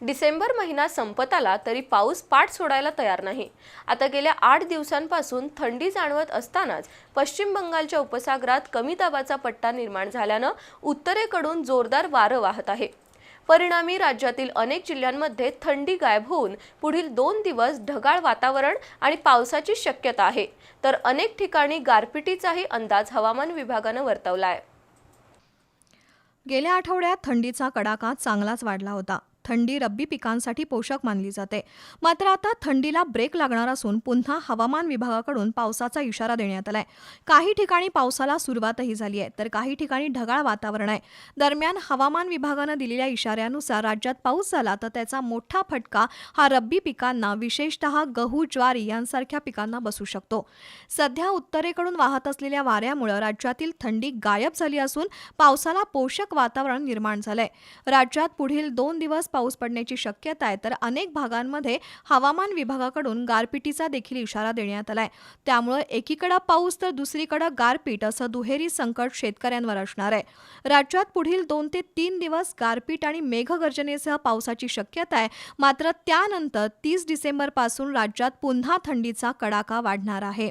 डिसेंबर महिना संपत आला तरी पाऊस पाठ सोडायला तयार नाही. आता गेल्या आठ दिवसांपासून थंडी जाणवत असतानाच पश्चिम बंगालच्या उपसागरात कमी दाबाचा पट्टा निर्माण झाल्यानं उत्तरेकडून जोरदार वारं वाहत आहे. परिणामी राज्यातील अनेक जिल्ह्यांमध्ये थंडी गायब होऊन पुढील दोन दिवस ढगाळ वातावरण आणि पावसाची शक्यता आहे. तर अनेक ठिकाणी गारपिटीचाही अंदाज हवामान विभागानं वर्तवला आहे गेल्या आठवड्यात थंडीचा कडाका चांगलाच वाढला होता. थंडी रब्बी पिकांसाठी पोषक मानली जाते. मात्र आता थंडीला ब्रेक लागणार असून पुन्हा हवामान विभागाकडून पावसाचा इशारा देण्यात आलाय. काही ठिकाणी पावसाला सुरुवातही झाली आहे तर काही ठिकाणी ढगाळ वातावरण आहे. दरम्यान हवामान विभागानं दिलेल्या इशाऱ्यानुसार राज्यात पाऊस झाला तर त्याचा मोठा फटका हा रब्बी पिकांना विशेषतः गहू ज्वारी यांसारख्या पिकांना बसू शकतो. सध्या उत्तरेकडून वाहत असलेल्या वाऱ्यामुळे राज्यातील थंडी गायब झाली असून पावसाला पोषक वातावरण निर्माण झालंय. राज्यात पुढील दोन दिवस पाऊस पडण्याची शक्यता आहे तर अनेक भागांमध्ये हवामान विभागाकडून गारपिटीचा देखील इशारा देण्यात आलाय. त्यामुळे एकीकडे पाऊस तर दुसरीकडे गारपीट असं दुहेरी संकट शेतकऱ्यांवर असणार आहे. राज्यात पुढील दोन ते तीन दिवस गारपीट आणि मेघगर्जनेसह पावसाची शक्यता आहे. मात्र त्यानंतर तीस डिसेंबरपासून राज्यात पुन्हा थंडीचा कडाका वाढणार आहे.